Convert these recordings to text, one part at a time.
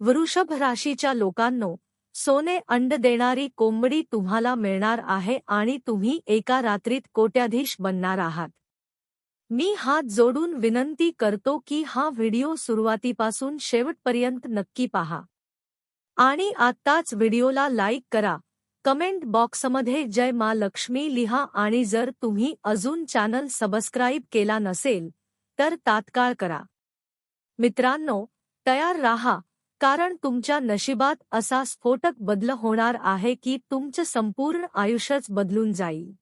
वृषभ राशीच्या लोकांनो सोने अंड देणारी कोंबडी तुम्हाला मिळणार आहे आणि तुम्ही एका रात्रीत कोट्याधीश बनणार आहात. मी हात जोडून विनंती करतो की हा व्हिडिओ सुरुवातीपासून शेवटपर्यंत नक्की पहा. आणि आत्ताच व्हिडिओला लाईक करा. कमेंट बॉक्समध्ये जय मा लक्ष्मी लिहा आणि जर तुम्ही अजून चॅनल सबस्क्राईब केला नसेल तर तात्काळ करा. मित्रांनो तयार राहा. कारण तुमच्या नशिबात असा स्फोटक बदल होणार आहे की तुमचं संपूर्ण आयुष्यच बदलून जाईल.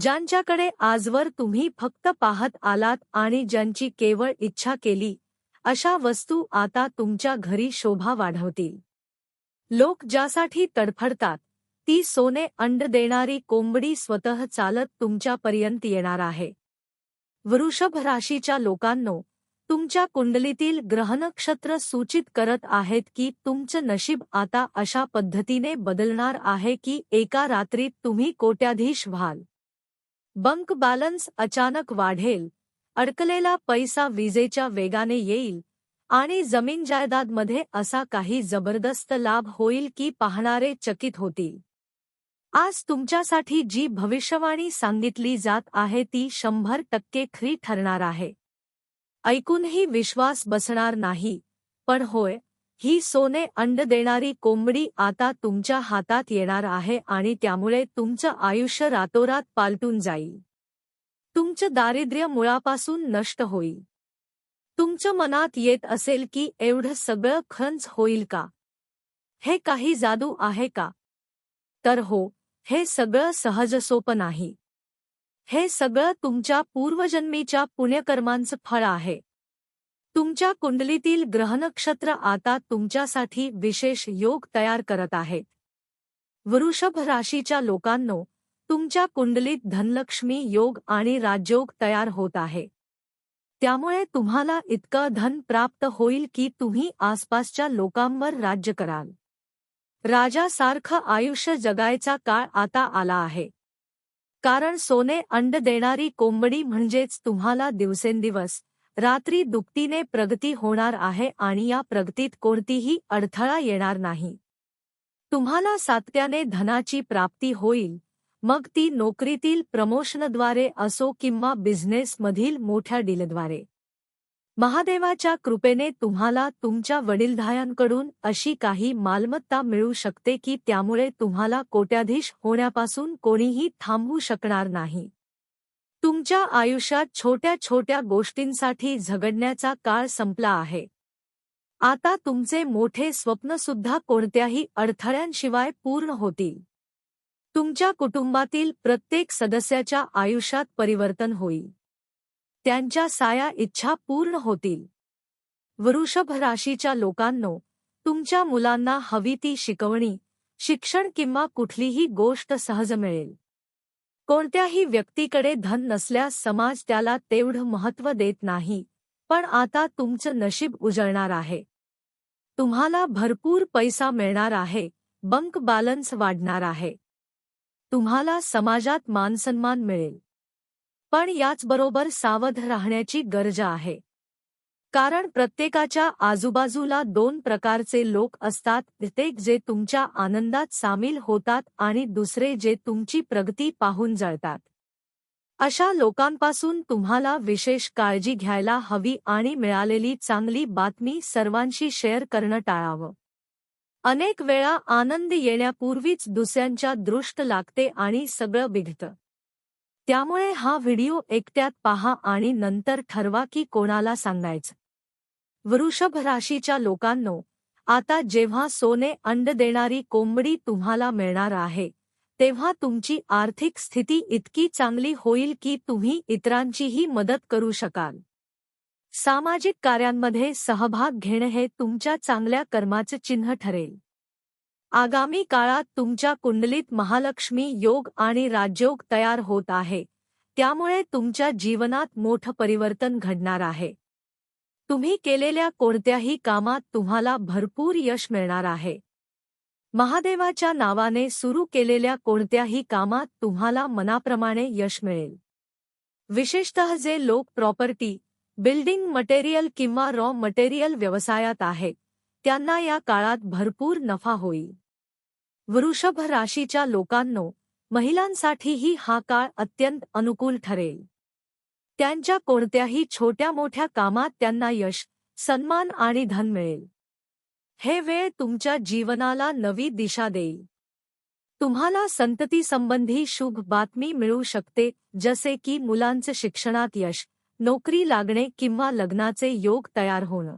ज्यांच्याकडे आजवर तुम्ही फक्त पाहत आलात आणि ज्यांची केवळ इच्छा केली अशा वस्तू आता तुमच्या घरी शोभा वाढवतील. लोक ज्यासाठी तडफडतात ती सोने अंड देणारी कोंबडी स्वतः चालत तुमच्यापर्यंत येणार आहे. वृषभ राशीच्या लोकांनो तुमच्या कुंडलीतील ग्रहनक्षत्र सूचित करत आहेत की तुमचं नशीब आता अशा पद्धतीने बदलणार आहे की एका रात्रीत तुम्ही कोट्याधीश व्हाल. बंक बॅलन्स अचानक वाढेल. अडकलेला पैसा विजेच्या वेगाने येईल. आणि जमीन जायदादमध्ये असा काही जबरदस्त लाभ होईल की पाहणारे चकित होतील. आज तुमच्यासाठी जी भविष्यवाणी सांगितली जात आहे ती शंभर टक्के खरी ठरणार आहे. ऐकूनही विश्वास बसणार नाही. पण होय ही सोने अंड देणारी कोंबडी आता तुमच्या हातात येणार आहे आणि त्यामुळे तुमचं आयुष्य रातोरात पालटून जाईल. तुमचं दारिद्र्य मुळापासून नष्ट होईल. तुमच्या मनात येत असेल की एवढं सगळं खंच होईल का? हे काही जादू आहे का? तर हो हे सगळं सहजसोपं नाही. हे सगळं तुमच्या पूर्वजन्मीच्या पुण्यकर्मांचं फळ आहे. तुमच्या कुंडलीतील ग्रहनक्षत्र आता तुमच्यासाठी विशेष योग तयार करत आहेत वृषभ राशीच्या लोकांनो तुमच्या कुंडलीत धनलक्ष्मी योग आणि राजयोग तयार होत आहे. त्यामुळे तुम्हाला इतकं धन प्राप्त होईल की तुम्ही आसपासच्या लोकांवर राज्य कराल. राजासारखं आयुष्य जगायचा काळ आता आला आहे. कारण सोने अंड देणारी कोंबडी म्हणजेच तुम्हाला दिवसेंदिवस रात्री दुपटीने प्रगती होणार आहे आणि या प्रगतीत कोणतीही अडथळा येणार नाही. तुम्हाला सातत्याने धनाची प्राप्ती होईल मग ती नोकरीतील प्रमोशनद्वारे असो किंवा बिझनेसमधील मोठ्या डीलद्वारे. महादेवाच्या कृपेने तुम्हाला तुमच्या वडीलधायांकडून अशी काही मालमत्ता मिळू शकते की त्यामुळे तुम्हाला कोट्याधीश होण्यापासून कोणीही थांबवू शकणार नाही. तुमच्या आयुष्यात छोट्या छोट्या गोष्टींसाठी झगडण्याचा काळ संपला आहे. आता तुमचे मोठे स्वप्नसुद्धा कोणत्याही अडथळ्यांशिवाय पूर्ण होतील. तुमच्या कुटुंबातील प्रत्येक सदस्याच्या आयुष्यात परिवर्तन होईल. त्यांच्या साया इच्छा पूर्ण होतील. वृषभ राशीच्या लोकांनो तुमच्या मुलांना हवी ती शिकवणी शिक्षण किंवा कुठलीही गोष्ट सहज मिळेल. कोणत्याही व्यक्तीकडे धन नसल्यास समाज त्याला तेवढं महत्त्व देत नाही पण आता तुमचं नशीब उजळणार आहे. तुम्हाला भरपूर पैसा मिळणार आहे बंक बॅलन्स वाढणार आहे. तुम्हाला समाजात मानसन्मान मिळेल. पण याचबरोबर सावध राहण्याची गरज आहे. कारण प्रत्येकाच्या आजूबाजूला दोन प्रकारचे लोक असतात ते जे तुमच्या आनंदात सामील होतात आणि दुसरे जे तुमची प्रगती पाहून जळतात. अशा लोकांपासून तुम्हाला विशेष काळजी घ्यायला हवी आणि मिळालेली चांगली बातमी सर्वांशी शेअर करणं टाळावं. अनेक वेळा आनंद येण्यापूर्वीच दुसऱ्यांच्या दृष्ट लागते आणि सगळं बिघतं त्यामुळे हा व्हिडिओ एकट्यात पहा आणि नंतर ठरवा की कोणाला सांगायचं. वृषभ राशीच्या लोकांनो आता जेव्हा सोने अंड देणारी कोंबडी तुम्हाला मिळणार आहे तेव्हा तुमची आर्थिक स्थिती इतकी चांगली होईल की तुम्ही इतरांचीही मदत करू शकाल. सामाजिक कार्यांमध्ये सहभाग घेणं हे तुमच्या चांगल्या कर्माचं चिन्ह ठरेल. आगामी काळात तुमच्या कुंडलीत महालक्ष्मी योग आणि राजयोग तयार होत आहे. त्यामुळे तुमच्या जीवनात मोठं परिवर्तन घडणार आहे. तुम्ही केलेल्या कोणत्याही कामात तुम्हाला भरपूर यश मिळणार आहे. महादेवाच्या नावाने सुरू केलेल्या कोणत्याही कामात तुम्हाला मनाप्रमाणे यश मिळेल. विशेषतः जे लोक प्रॉपर्टी बिल्डिंग मटेरियल किंवा रॉ मटेरियल व्यवसायात आहेत त्यांना या काळात भरपूर नफा होईल. वृषभ राशीच्या लोकांनो महिलांसाठीही हा काळ अत्यंत अनुकूल ठरेल. त्यांच्या कोणत्याही छोट्या मोठ्या कामात त्यांना यश सन्मान आणि धन मिळेल. हे वेळ तुमच्या जीवनाला नवी दिशा देईल. तुम्हाला संतती संबंधी शुभ बातमी मिळू शकते जसे की मुलांचे शिक्षणात यश नोकरी लागणे किंवा लग्नाचे योग तयार होणं.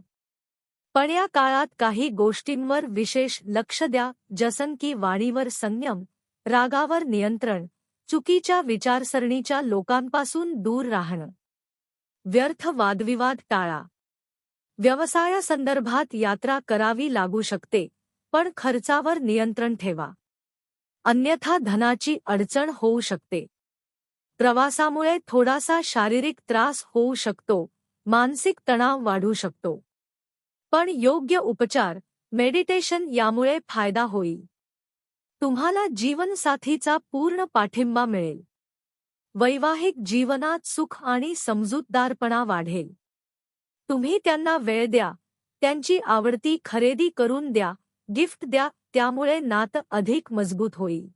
पण या काळात काही गोष्टींवर विशेष लक्ष द्या जसन की वाणीवर संयम रागावर नियंत्रण चुकीच्या विचारसरणीच्या लोकांपासून दूर राहणं. व्यर्थ वादविवाद टाळा. व्यवसायासंदर्भात यात्रा करावी लागू शकते पण खर्चावर नियंत्रण ठेवा. अन्यथा धनाची अडचण होऊ शकते. प्रवासामुळे थोडासा शारीरिक त्रास होऊ शकतो मानसिक तणाव वाढू शकतो. पण योग्य उपचार मेडिटेशन यामुळे फायदा होईल. तुम्हाला जीवनसाथीचा पूर्ण पाठिंबा मिळेल. वैवाहिक जीवनात सुख आणि समजूतदारपणा वाढेल. तुम्ही त्यांना वेळ द्या त्यांची आवडती खरेदी करून द्या गिफ्ट द्या त्यामुळे नातं अधिक मजबूत होईल.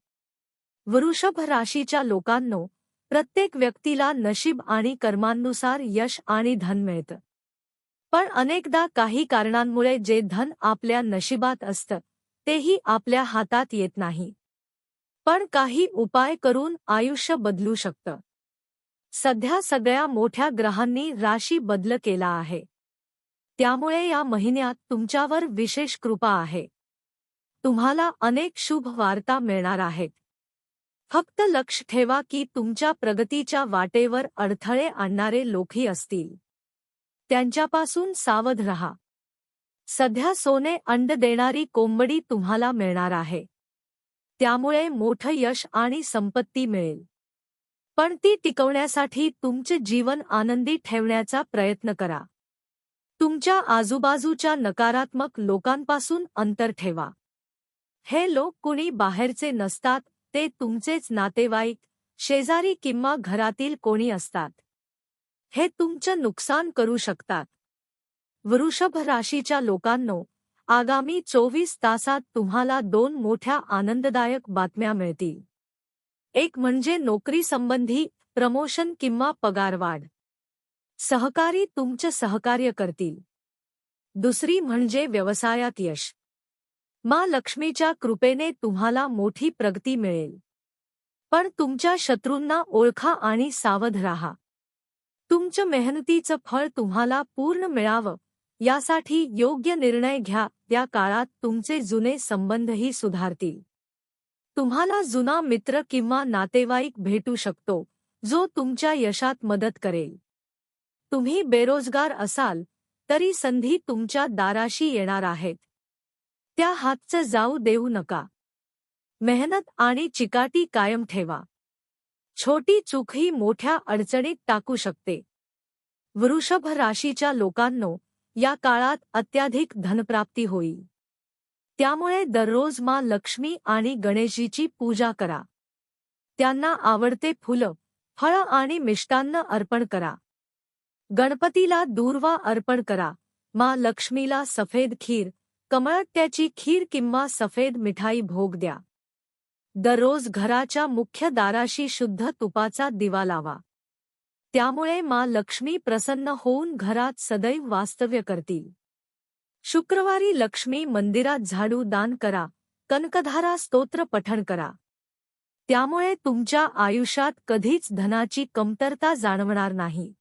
वृषभ राशीच्या लोकांनो प्रत्येक व्यक्तीला नशीब आणि कर्मांनुसार यश आणि धन मिळतं. पण अनेकदा काही कारणांमुळे जे धन आपल्या नशिबात असतं तेही आपल्या हातात येत नाही. पण काही उपाय करून आयुष्य बदलू शकतं. सध्या सगळ्या मोठ्या ग्रहांनी राशी बदल केला आहे. त्यामुळे या महिन्यात तुमच्यावर विशेष कृपा आहे. तुम्हाला अनेक शुभ वार्ता मिळणार आहेत. फक्त लक्ष ठेवा की तुमच्या प्रगतीच्या वाटेवर अडथळे आणणारे लोकही असतील. त्यांच्यापासून सावध रहा. सध्या सोने अंड देणारी कोंबडी तुम्हाला मिळणार आहे. त्यामुळे मोठं यश आणि संपत्ती मिळेल. पण ती टिकवण्यासाठी तुमचे जीवन आनंदी ठेवण्याचा प्रयत्न करा. तुमच्या आजूबाजूच्या नकारात्मक लोकांपासून अंतर ठेवा. हे लोक कुणी बाहेरचे नसतात ते तुमचेच नातेवाईक शेजारी किंवा घरातील कोणी असतात. हे तुमचं नुकसान करू शकतात. वृषभ राशीच्या लोकांनो आगामी चोवीस तासात तुम्हाला दोन मोठ्या आनंददायक बातम्या मिळतील. एक म्हणजे नोकरी संबंधी प्रमोशन किंवा पगारवाढ. सहकारी तुमचं सहकार्य करतील. दुसरी म्हणजे व्यवसायात यश. मा लक्ष्मीच्या कृपेने तुम्हाला मोठी प्रगती मिळेल. पण तुमच्या शत्रूंना ओळखा आणि सावध राहा. तुमचं मेहनतीचं फळ तुम्हाला पूर्ण मिळावं. यासाठी योग्य निर्णय घ्या. त्या काळात तुमचे जुने संबंधही सुधारतील. तुम्हाला जुना मित्र किंवा नातेवाईक भेटू शकतो जो तुमच्या यशात मदत करेल. तुम्ही बेरोजगार असाल तरी संधी तुमच्या दाराशी येणार आहेत. त्या हातचं जाऊ देऊ नका. मेहनत आणि चिकाटी कायम ठेवा. छोटी चूकही मोठ्या अडचणीत टाकू शकते. वृषभ राशीच्या लोकांनो या काळात अत्याधिक धनप्राप्ती होईल. त्यामुळे दररोज मां लक्ष्मी आणि गणेशजीची पूजा करा. त्यांना आवडते फुलं फळं आणि मिष्टान्न अर्पण करा. गणपतीला दूर्वा अर्पण करा. मा लक्ष्मीला सफेद खीर कमळत्याची खीर किंवा सफेद मिठाई भोग द्या. दररोज घराच्या मुख्य दाराशी शुद्ध तुपाचा दिवा लावा. त्यामुळे मा लक्ष्मी प्रसन्न होऊन घरात सदैव वास्तव्य करतील. शुक्रवारी लक्ष्मी मंदिरात झाडू दान करा कनकधारा स्तोत्र पठण करा. त्यामुळे तुमच्या आयुष्यात कधीच धनाची कमतरता जाणवणार नाही.